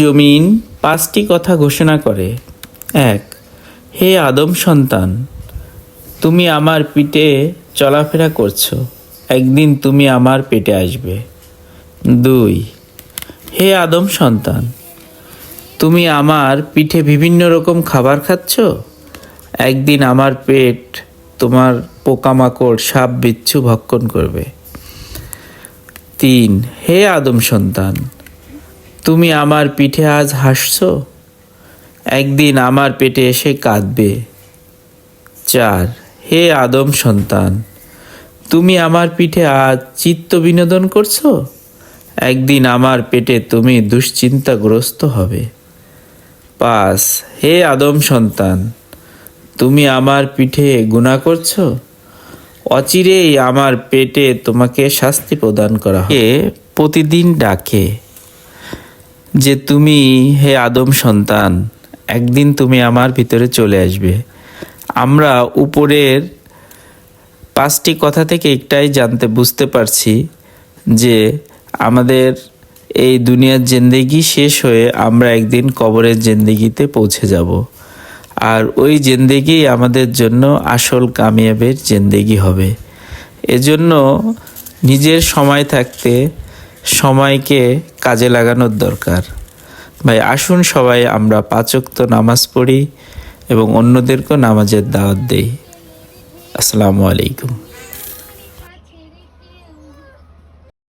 জমিন পাঁচটি কথা ঘোষণা করে। এক, হে আদম সন্তান, তুমি আমার পিঠে চলাফেরা করছ, একদিন তুমি আমার পেটে আসবে। দুই, হে আদম সন্তান, তুমি আমার পিঠে বিভিন্ন রকম খাবার খাচ্ছ? একদিন আমার পেট তোমার পোকামাকড়, সাপ, বিচ্ছু ভক্ষণ করবে। তিন, হে আদম সন্তান তুমি আমার পিঠে আজ হাসছো? একদিন আমার পেটে এসে কাঁদবে। চার, হে আদম সন্তান, তুমি আমার পিঠে আজ চিত্ত বিনোদন করছ? একদিন আমার পেটে তুমি দুশ্চিন্তাগ্রস্ত হবে। পাঁচ, হে আদম সন্তান, তুমি আমার পিঠে গুণা করছ? অচিরেই আমার পেটে তোমাকে শাস্তি প্রদান করা হবে। প্রতিদিন ডাকে। যে তুমি হে আদম সন্তান, একদিন তুমি আমার ভিতরে চলে আসবে। আমরা উপরের পাঁচটি কথা থেকে একটাই জানতে, বুঝতে পারছি যে আমাদের এই দুনিয়ার জেন্দেগি শেষ হয়ে আমরা একদিন কবরের জেন্দেগিতে পৌঁছে যাব। আর ওই জেন্দেগি আমাদের জন্য আসল কামিয়াবের জেন্দেগি হবে। এজন্য নিজের সময় থাকতে সময়কে কাজে লাগানোর দরকার। ভাই, আসুন সবাই আমরা পাচক্ত নামাজ পড়ি এবং অন্যদেরকেও নামাজের দাওয়াত দেই। আসসালামু আলাইকুম।